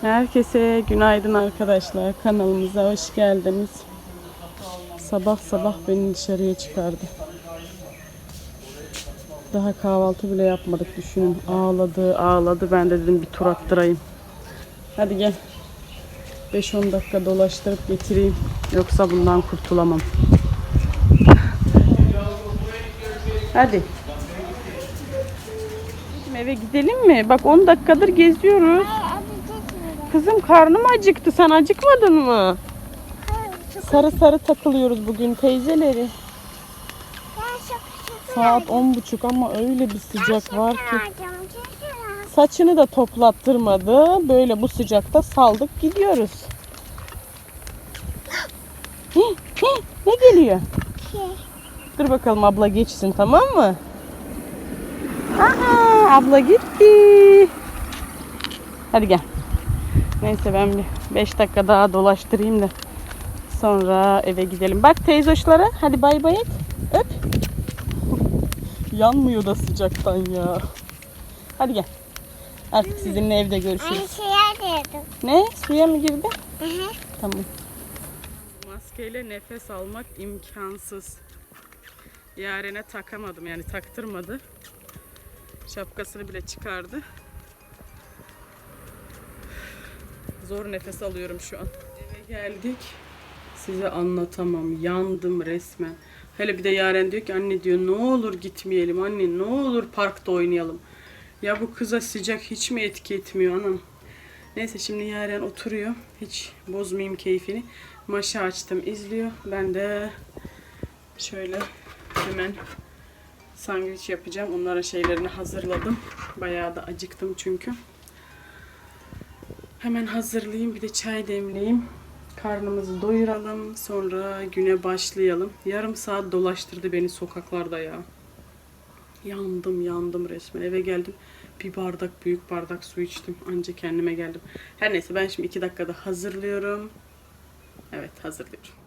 Herkese günaydın arkadaşlar. Kanalımıza hoş geldiniz. Sabah sabah beni dışarıya çıkardı. Daha kahvaltı bile yapmadık düşünün. Ağladı ağladı. Ben de dedim bir tur attırayım. Hadi gel. 5-10 dakika dolaştırıp getireyim. Yoksa bundan kurtulamam. Hadi. Eve gidelim mi? Bak 10 dakikadır geziyoruz. Kızım karnım acıktı. Sen acıkmadın mı? Sarı sarı takılıyoruz bugün teyzeleri. Saat on buçuk ama öyle bir sıcak var ki. Saçını da toplattırmadı. Böyle bu sıcakta saldık gidiyoruz. Hih, hih, ne geliyor? Dur bakalım abla geçsin tamam mı? Aa, abla gitti. Hadi gel. Neyse ben bir 5 dakika daha dolaştırayım da sonra eve gidelim. Bak teyzoşlara hadi bay bay et. Öp. Yanmıyor da sıcaktan ya. Hadi gel. Artık sizinle evde görüşürüz. Ne? Suya mı girdi? Tamam. Maskeyle nefes almak imkansız. Yarene takamadım yani taktırmadı. Şapkasını bile çıkardı. Zor nefes alıyorum şu an. Eve geldik. Size anlatamam. Yandım resmen. Hele bir de Yaren diyor ki anne diyor ne olur gitmeyelim anne ne olur parkta oynayalım. Ya bu kıza sıcak hiç mi etki etmiyor anam? Neyse şimdi Yaren oturuyor. Hiç bozmayayım keyfini. Maşa açtım izliyor. Ben de şöyle hemen sandviç yapacağım. Onların şeylerini hazırladım. Bayağı da acıktım çünkü. Hemen hazırlayayım. Bir de çay demleyeyim. Karnımızı doyuralım. Sonra güne başlayalım. Yarım saat dolaştırdı beni sokaklarda ya. Yandım yandım resmen. Eve geldim. Bir bardak büyük bardak su içtim. Anca kendime geldim. Her neyse ben şimdi iki dakikada hazırlıyorum. Evet hazırlıyorum.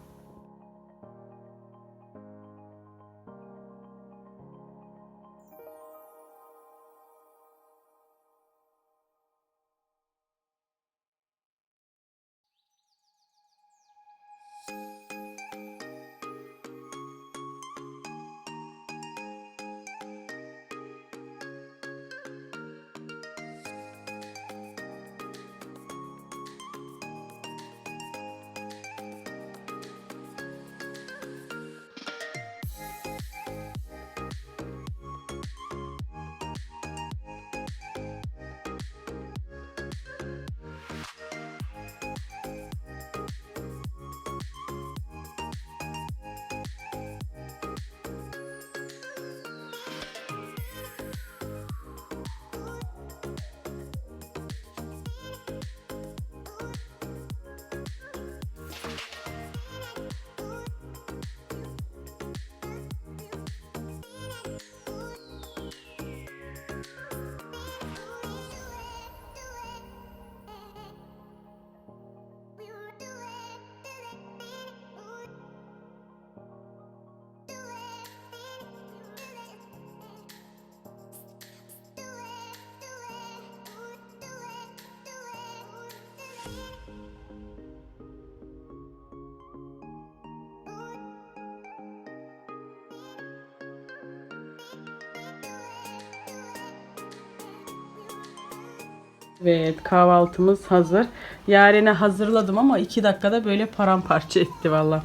Evet kahvaltımız hazır. Yarene hazırladım ama iki dakikada böyle paramparça etti valla.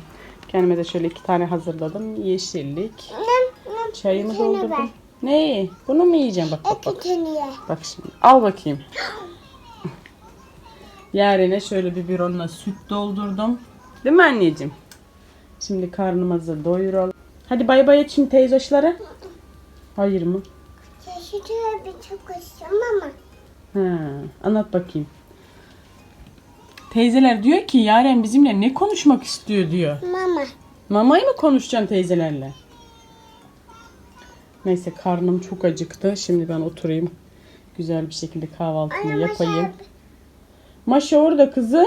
Kendime de şöyle iki tane hazırladım. Yeşillik. Çayımı doldurdum. Ne? Bunu mu yiyeceğim? Bak bak bak. Bak şimdi. Al bakayım. Yarene şöyle bir bironla süt doldurdum. Değil mi anneciğim? Şimdi karnımızı doyuralım. Hadi bay bay et şimdi teyzoşlara. Hayır mı? bir çok hoşum ama. Ha, anlat bakayım. Teyzeler diyor ki Yaren bizimle ne konuşmak istiyor diyor. Mama. Mamayı mı konuşacaksın teyzelerle? Neyse karnım çok acıktı. Şimdi ben oturayım. Güzel bir şekilde kahvaltımı yapayım. Maşa orada kızım.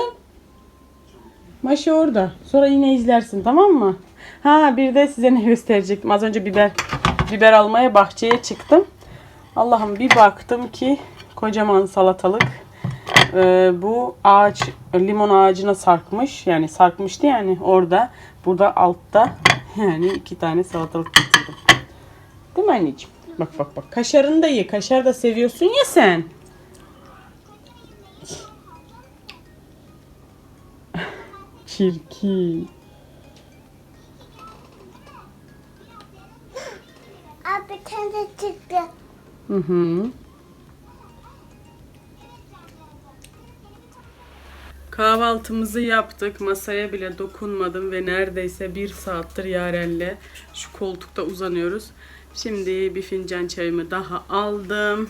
Maşa orada. Sonra yine izlersin tamam mı? Ha bir de size ne gösterecektim. Az önce biber biber almaya bahçeye çıktım. Allah'ım bir baktım ki kocaman salatalık. Ee, bu ağaç limon ağacına sarkmış. Yani sarkmıştı yani orada. Burada altta yani iki tane salatalık getirdim. Değil mi anneciğim? Bak bak bak. Kaşarını da ye. Kaşar da seviyorsun ya sen. Çirkin. Abi de çıktı. Hı hı. Kahvaltımızı yaptık. Masaya bile dokunmadım ve neredeyse bir saattir Yaren'le şu koltukta uzanıyoruz. Şimdi bir fincan çayımı daha aldım.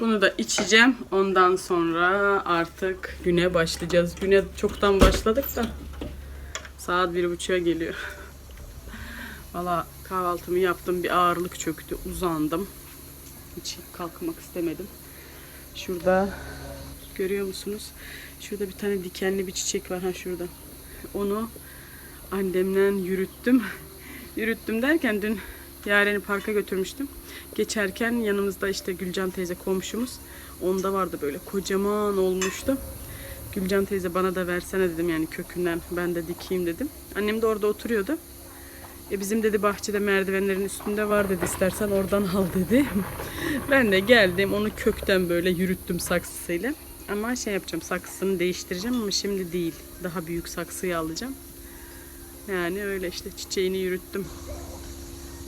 Bunu da içeceğim. Ondan sonra artık güne başlayacağız. Güne çoktan başladık da saat bir buçuğa geliyor. Valla kahvaltımı yaptım. Bir ağırlık çöktü. Uzandım. Hiç kalkmak istemedim. Şurada görüyor musunuz? Şurada bir tane dikenli bir çiçek var. Ha şurada. Onu annemden yürüttüm. yürüttüm derken dün Yaren'i parka götürmüştüm. Geçerken yanımızda işte Gülcan teyze komşumuz. Onda vardı böyle kocaman olmuştu. Gülcan teyze bana da versene dedim yani kökünden ben de dikeyim dedim. Annem de orada oturuyordu. E bizim dedi bahçede merdivenlerin üstünde var dedi istersen oradan al dedi. ben de geldim onu kökten böyle yürüttüm saksısıyla. Ama şey yapacağım saksısını değiştireceğim ama şimdi değil. Daha büyük saksıyı alacağım. Yani öyle işte çiçeğini yürüttüm.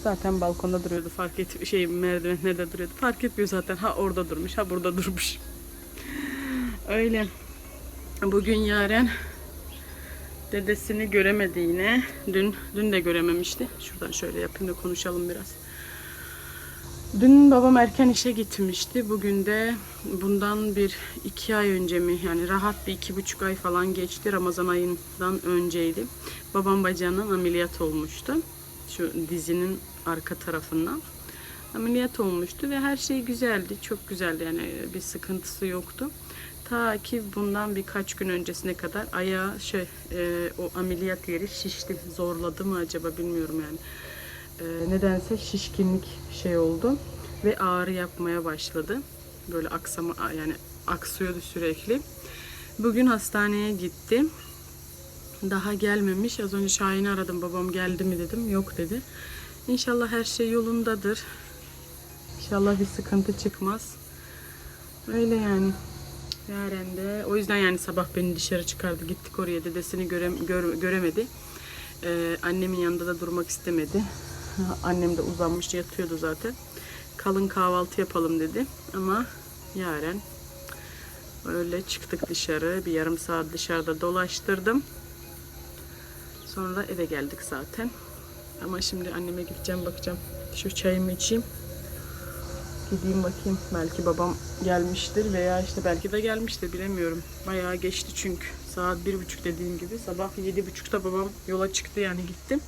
Zaten balkonda duruyordu fark et şey merdivenlerde duruyordu. Fark etmiyor zaten. Ha orada durmuş ha burada durmuş. Öyle. Bugün Yaren dedesini göremedi yine. Dün dün de görememişti. Şuradan şöyle yapayım da konuşalım biraz. Dün babam erken işe gitmişti. Bugün de bundan bir iki ay önce mi yani rahat bir iki buçuk ay falan geçti. Ramazan ayından önceydi. Babam bacağından ameliyat olmuştu. Şu dizinin arka tarafından. Ameliyat olmuştu ve her şey güzeldi. Çok güzeldi yani bir sıkıntısı yoktu. Ta ki bundan birkaç gün öncesine kadar ayağı şey e, o ameliyat yeri şişti. Zorladı mı acaba bilmiyorum yani. E, nedense şişkinlik şey oldu ve ağrı yapmaya başladı. Böyle aksama yani aksıyordu sürekli. Bugün hastaneye gittim. Daha gelmemiş. Az önce Şahin'i aradım. Babam geldi mi dedim. Yok dedi. İnşallah her şey yolundadır. İnşallah bir sıkıntı çıkmaz. Öyle yani. Yaren de. O yüzden yani sabah beni dışarı çıkardı. Gittik oraya. Dedesini göre, gör- göremedi. Ee, annemin yanında da durmak istemedi. Annem de uzanmış yatıyordu zaten. Kalın kahvaltı yapalım dedi. Ama Yaren öyle çıktık dışarı. Bir yarım saat dışarıda dolaştırdım. Sonra eve geldik zaten. Ama şimdi anneme gideceğim bakacağım. Şu çayımı içeyim. Gideyim bakayım. Belki babam gelmiştir veya işte belki de gelmiştir bilemiyorum. Bayağı geçti çünkü. Saat bir buçuk dediğim gibi. Sabah yedi buçukta babam yola çıktı yani gittim.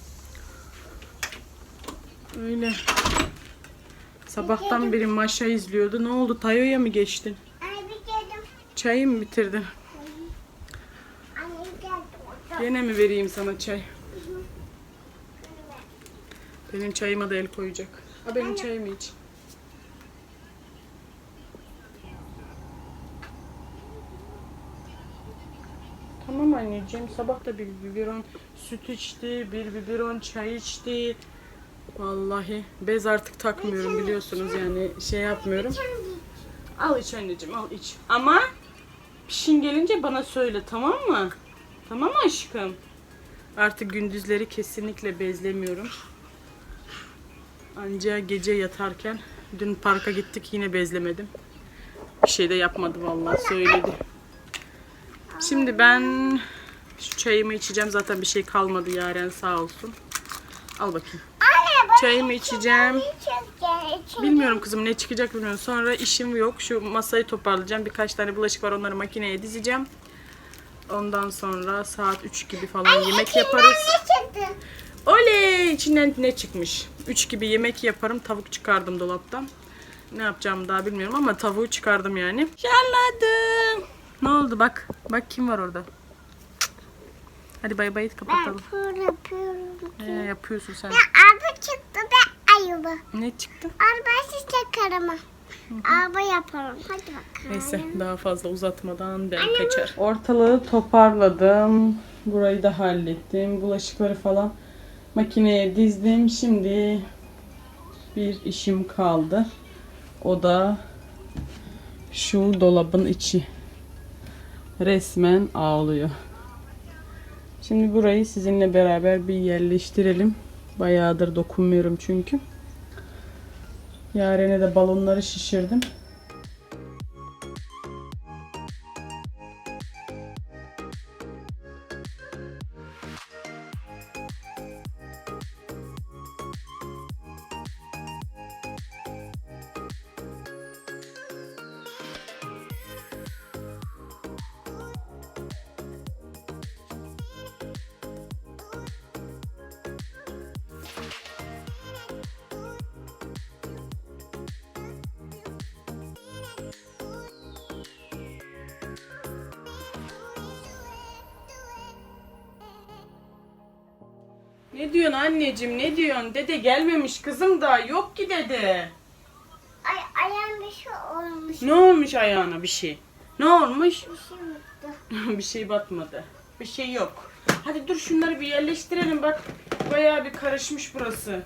Öyle. Sabahtan beri maşa izliyordu. Ne oldu? Tayo'ya mı geçtin? Çayı mı bitirdin? Anne geldi orada. Gene mi vereyim sana çay? Benim çayıma da el koyacak. Ha benim çayımı iç. Tamam anneciğim. Sabah da bir biberon süt içti, bir biberon çay içti. Vallahi bez artık takmıyorum biliyorsunuz yani şey yapmıyorum. Al iç anneciğim al iç. Ama pişin gelince bana söyle tamam mı? Tamam aşkım? Artık gündüzleri kesinlikle bezlemiyorum. Ancak gece yatarken dün parka gittik yine bezlemedim. Bir şey de yapmadı vallahi söyledi. Şimdi ben şu çayımı içeceğim. Zaten bir şey kalmadı Yaren sağ olsun. Al bakayım. Çayımı içeceğim. Bilmiyorum kızım ne çıkacak bilmiyorum. Sonra işim yok. Şu masayı toparlayacağım. Birkaç tane bulaşık var onları makineye dizeceğim. Ondan sonra saat 3 gibi falan yemek yaparız. Oley! İçinden ne çıkmış? 3 gibi yemek yaparım. Tavuk çıkardım dolaptan. Ne yapacağımı daha bilmiyorum ama tavuğu çıkardım yani. Şarladım. Ne oldu bak. Bak kim var orada. Hadi bay bay kapatalım. Ben yapıyorum. Ee, yapıyorsun sen. Araba çıktı da ayılı. Ne çıktı? Arabası çakarama. Araba yapalım. Hadi bakalım. Neyse daha fazla uzatmadan ben kaçar. Ortalığı toparladım. Burayı da hallettim. Bulaşıkları falan makineye dizdim. Şimdi bir işim kaldı. O da şu dolabın içi. Resmen ağlıyor. Şimdi burayı sizinle beraber bir yerleştirelim. Bayağıdır dokunmuyorum çünkü. Yaren'e de balonları şişirdim. Ne diyorsun anneciğim ne diyorsun? Dede gelmemiş kızım da yok ki dede. Ay ayağım bir şey olmuş. Ne olmuş ayağına bir şey? Ne olmuş? Bir şey mutlu. bir şey batmadı. Bir şey yok. Hadi dur şunları bir yerleştirelim bak. Bayağı bir karışmış burası.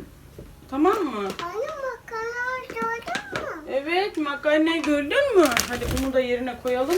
Tamam mı? Anne makarna gördün mü? Evet makarnayı gördün mü? Hadi bunu da yerine koyalım.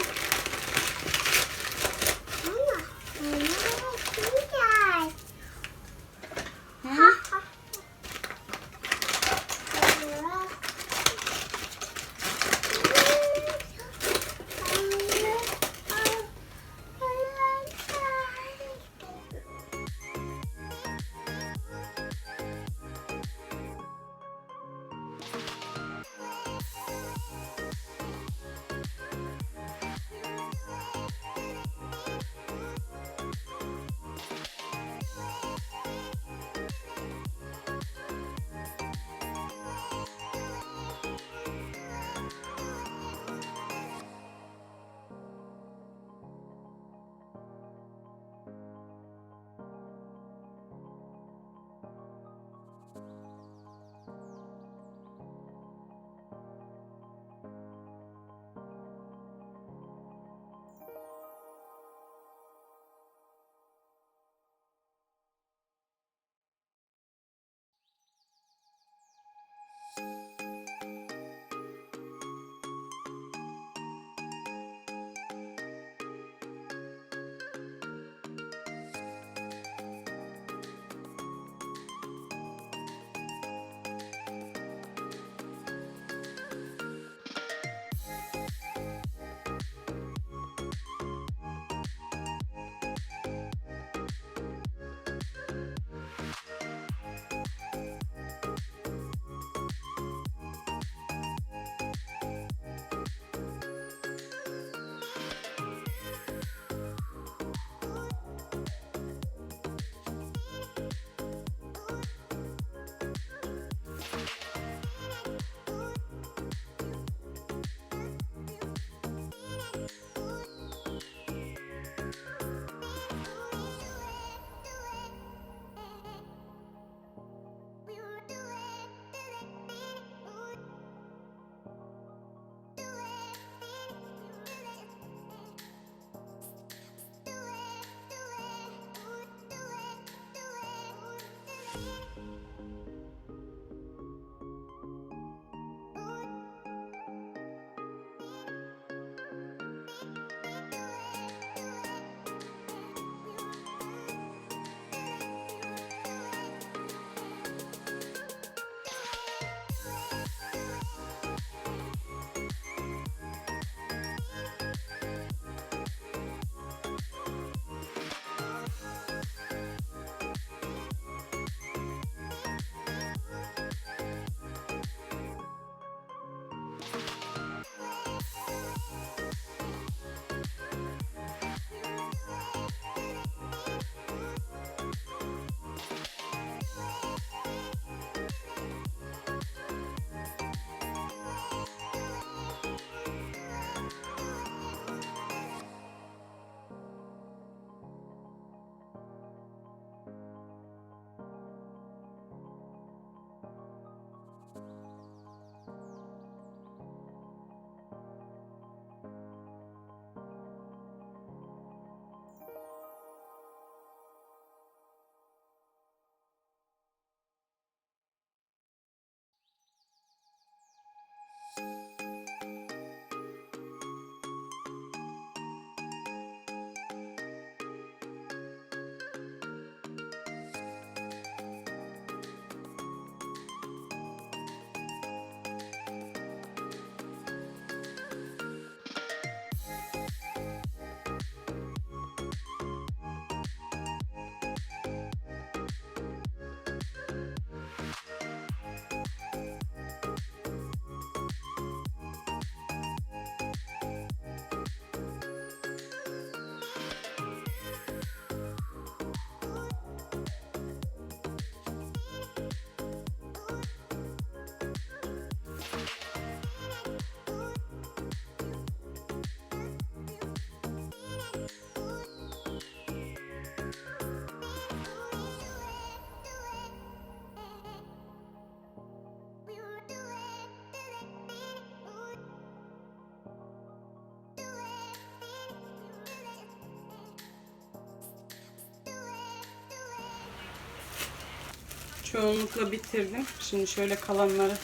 Çoğunlukla bitirdim. Şimdi şöyle kalanları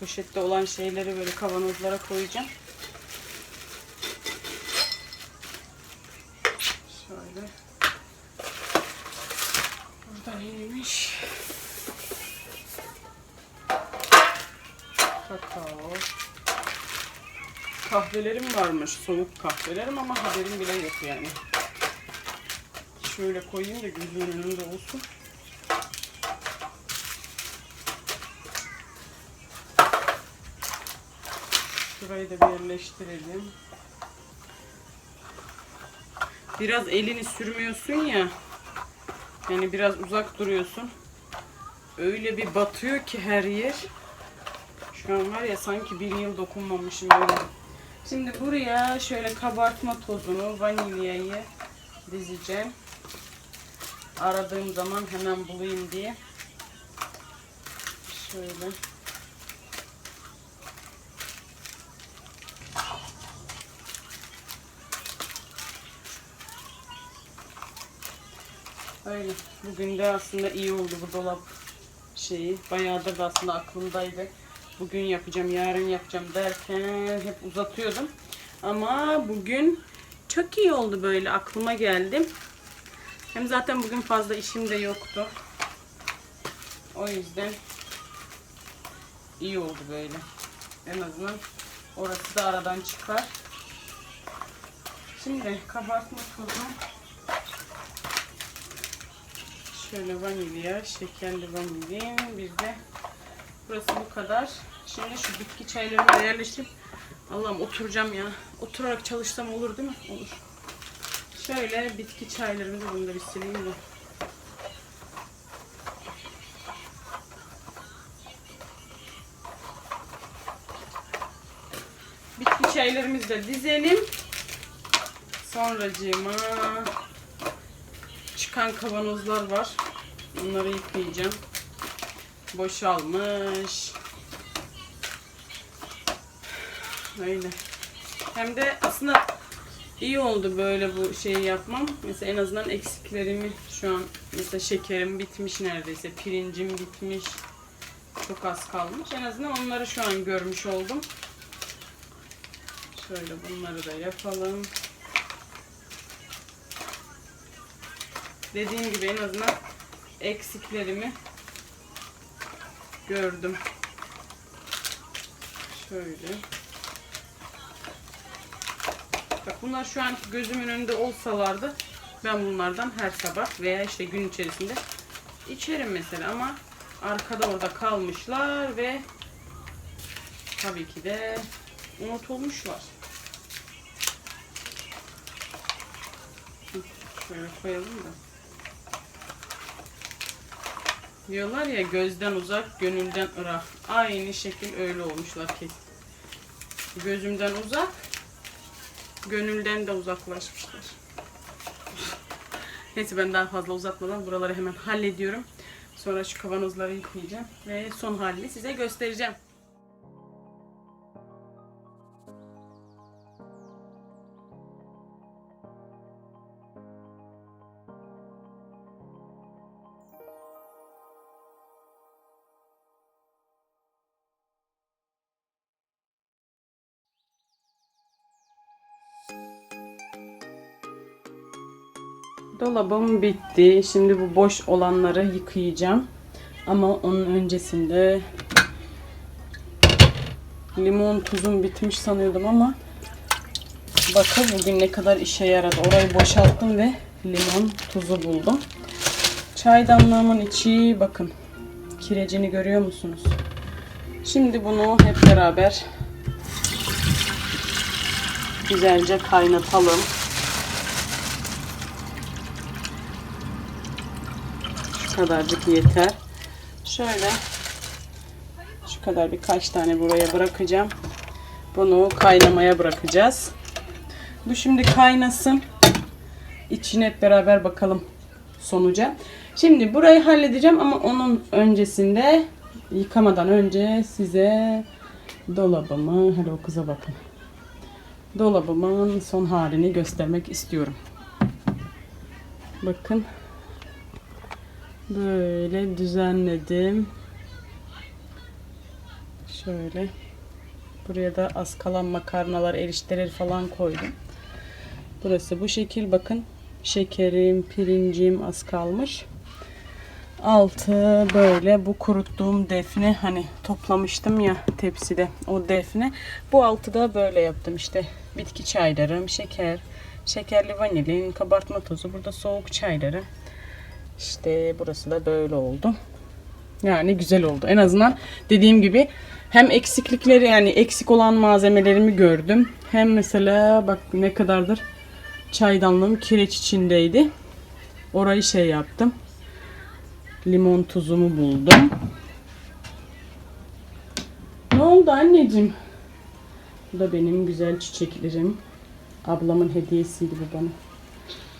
poşette olan şeyleri böyle kavanozlara koyacağım. Şöyle. Burada neymiş? Kakao. Kahvelerim varmış. Soğuk kahvelerim ama haberim bile yok yani. Şöyle koyayım da gözümün önünde olsun. Şurayı da bir yerleştirelim. Biraz elini sürmüyorsun ya. Yani biraz uzak duruyorsun. Öyle bir batıyor ki her yer. Şu an var ya sanki bir yıl dokunmamışım öyle. Şimdi buraya şöyle kabartma tozunu, vanilyayı dizeceğim. Aradığım zaman hemen bulayım diye. Şöyle. Öyle. Bugün de aslında iyi oldu bu dolap şeyi. Bayağıdır da aslında aklımdaydı. Bugün yapacağım, yarın yapacağım derken hep uzatıyordum. Ama bugün çok iyi oldu böyle aklıma geldim. Hem zaten bugün fazla işim de yoktu. O yüzden iyi oldu böyle. En azından orası da aradan çıkar. Şimdi kabartma tozu Şöyle vanilya, şekerli vanilya. Bir de burası bu kadar. Şimdi şu bitki çaylarını da yerleştirip Allah'ım oturacağım ya. Oturarak çalışsam olur değil mi? Olur. Şöyle bitki çaylarımızı bunu da bir sileyim de. Bitki çaylarımızı da dizelim. Sonracığıma çıkan kavanozlar var. Onları yıkayacağım. Boşalmış. Öyle. Hem de aslında iyi oldu böyle bu şeyi yapmam. Mesela en azından eksiklerimi şu an mesela şekerim bitmiş neredeyse. Pirincim bitmiş. Çok az kalmış. En azından onları şu an görmüş oldum. Şöyle bunları da yapalım. Dediğim gibi en azından eksiklerimi gördüm. Şöyle. Bak bunlar şu an gözümün önünde olsalardı ben bunlardan her sabah veya işte gün içerisinde içerim mesela ama arkada orada kalmışlar ve tabii ki de unutulmuşlar. Şöyle koyalım da. Diyorlar ya gözden uzak, gönülden ırak. Aynı şekil öyle olmuşlar ki. Gözümden uzak, gönülden de uzaklaşmışlar. Neyse ben daha fazla uzatmadan buraları hemen hallediyorum. Sonra şu kavanozları yıkayacağım ve son halini size göstereceğim. Dolabım bitti. Şimdi bu boş olanları yıkayacağım. Ama onun öncesinde limon tuzum bitmiş sanıyordum ama bakın bugün ne kadar işe yaradı. Orayı boşalttım ve limon tuzu buldum. Çaydanlığımın içi bakın kirecini görüyor musunuz? Şimdi bunu hep beraber güzelce kaynatalım. Şu kadarcık yeter. Şöyle şu kadar birkaç tane buraya bırakacağım. Bunu kaynamaya bırakacağız. Bu şimdi kaynasın. İçine hep beraber bakalım sonuca. Şimdi burayı halledeceğim ama onun öncesinde yıkamadan önce size dolabımı, hadi o kıza bakın. Dolabımın son halini göstermek istiyorum. Bakın Böyle düzenledim. Şöyle. Buraya da az kalan makarnalar, erişteler falan koydum. Burası bu şekil bakın. Şekerim, pirincim az kalmış. Altı böyle bu kuruttuğum defne hani toplamıştım ya tepside o defne. Bu altı da böyle yaptım işte bitki çaylarım, şeker, şekerli vanilin, kabartma tozu, burada soğuk çayları. İşte burası da böyle oldu. Yani güzel oldu. En azından dediğim gibi hem eksiklikleri yani eksik olan malzemelerimi gördüm. Hem mesela bak ne kadardır çaydanlığım kireç içindeydi. Orayı şey yaptım. Limon tuzumu buldum. Ne oldu anneciğim? Bu da benim güzel çiçeklerim. Ablamın hediyesiydi bu bana.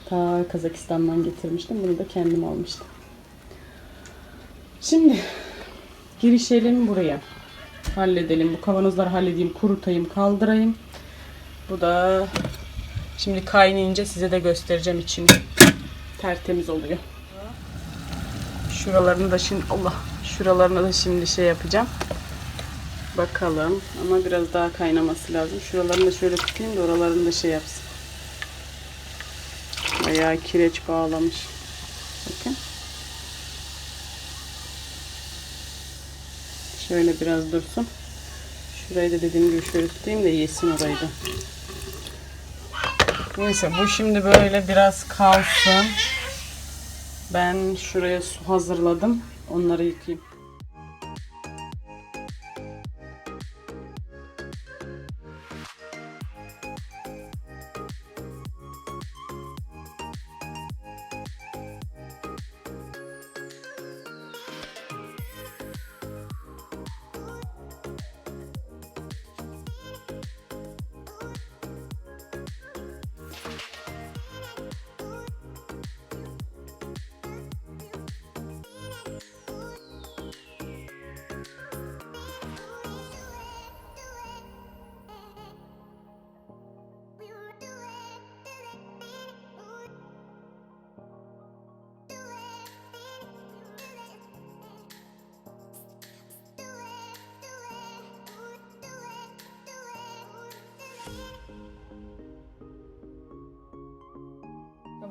Ta Kazakistan'dan getirmiştim. Bunu da kendim almıştım. Şimdi girişelim buraya. Halledelim. Bu kavanozları halledeyim, kurutayım, kaldırayım. Bu da şimdi kaynayınca size de göstereceğim içini. Tertemiz oluyor. Şuralarını da şimdi Allah şuralarını da şimdi şey yapacağım. Bakalım ama biraz daha kaynaması lazım. Şuralarını da şöyle tutayım da oralarını da şey yapsın. Bayağı kireç bağlamış. Bakın. Şöyle biraz dursun. Şurayı da dediğim gibi şöyle tutayım da yesin orayı da. Neyse bu şimdi böyle biraz kalsın. Ben şuraya su hazırladım. Onları yıkayayım.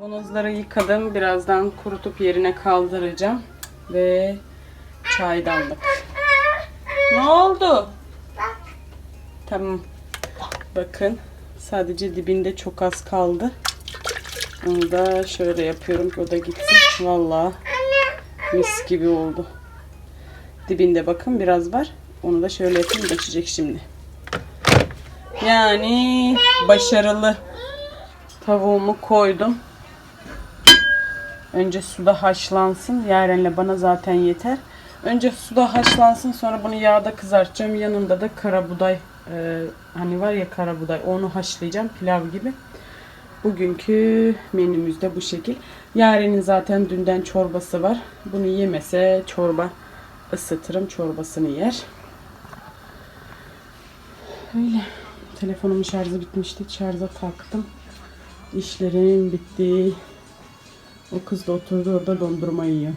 Kavanozları yıkadım. Birazdan kurutup yerine kaldıracağım. Ve çaydanlık. Ne oldu? Tamam. Bakın. Sadece dibinde çok az kaldı. Onu da şöyle yapıyorum o da gitsin. Vallahi mis gibi oldu. Dibinde bakın biraz var. Onu da şöyle yapayım geçecek şimdi. Yani başarılı. Tavuğumu koydum. Önce suda haşlansın. Yarenle bana zaten yeter. Önce suda haşlansın sonra bunu yağda kızartacağım. Yanında da karabuday e, hani var ya karabuday onu haşlayacağım pilav gibi. Bugünkü menümüz de bu şekil. Yaren'in zaten dünden çorbası var. Bunu yemese çorba ısıtırım çorbasını yer. Öyle. Telefonumun şarjı bitmişti. Şarja taktım. İşlerim bitti. O kız da oturdu orada dondurma yiyor.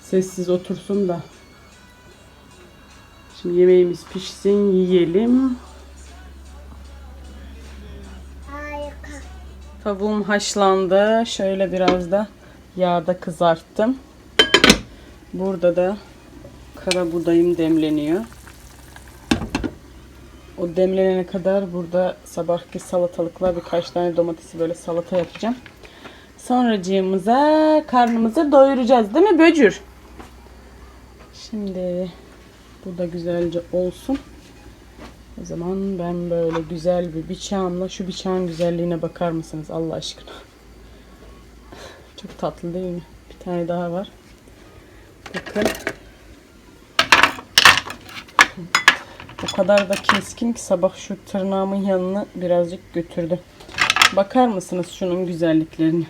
Sessiz otursun da. Şimdi yemeğimiz pişsin, yiyelim. Harika. Tavuğum haşlandı. Şöyle biraz da yağda kızarttım. Burada da kara buğdayım demleniyor. O demlenene kadar burada sabahki salatalıkla birkaç tane domatesi böyle salata yapacağım. Sonracığımıza karnımızı doyuracağız değil mi Böcür? Şimdi bu da güzelce olsun. O zaman ben böyle güzel bir bıçağımla şu bıçağın güzelliğine bakar mısınız Allah aşkına? Çok tatlı değil mi? Bir tane daha var. Bakın. O kadar da keskin ki sabah şu tırnağımın yanına birazcık götürdü. Bakar mısınız şunun güzelliklerine?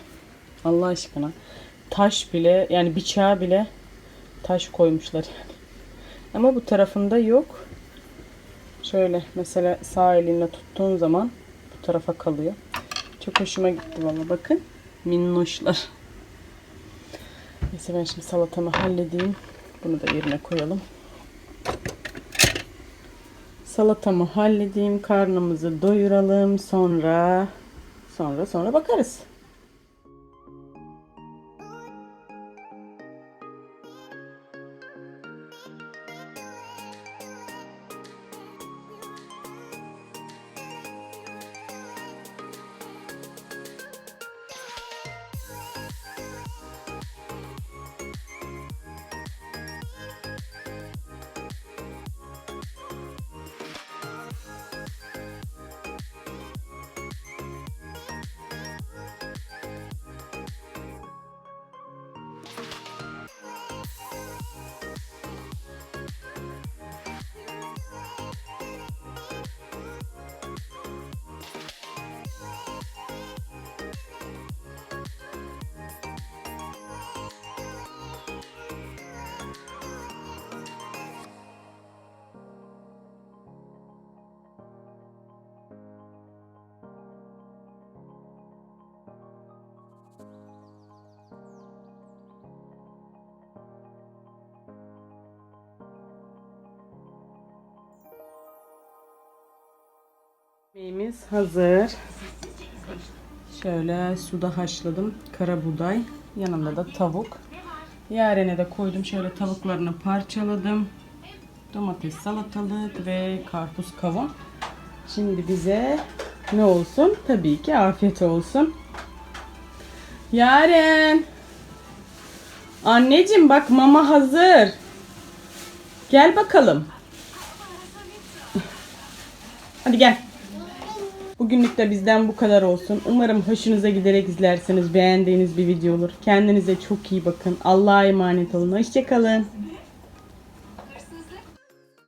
Allah aşkına. Taş bile yani bıçağa bile taş koymuşlar yani. Ama bu tarafında yok. Şöyle mesela sağ elinle tuttuğun zaman bu tarafa kalıyor. Çok hoşuma gitti valla bakın. Minnoşlar. Neyse ben şimdi salatamı halledeyim. Bunu da yerine koyalım. Salatamı halledeyim, karnımızı doyuralım. Sonra sonra sonra bakarız. Yemeğimiz hazır. Şöyle suda haşladım. Kara buğday. Yanında da tavuk. Yarene de koydum. Şöyle tavuklarını parçaladım. Domates, salatalık ve karpuz kavun. Şimdi bize ne olsun? Tabii ki afiyet olsun. Yaren. Anneciğim bak mama hazır. Gel bakalım. Hadi gel. Bugünlük de bizden bu kadar olsun. Umarım hoşunuza giderek izlerseniz beğendiğiniz bir video olur. Kendinize çok iyi bakın. Allah'a emanet olun. Hoşçakalın.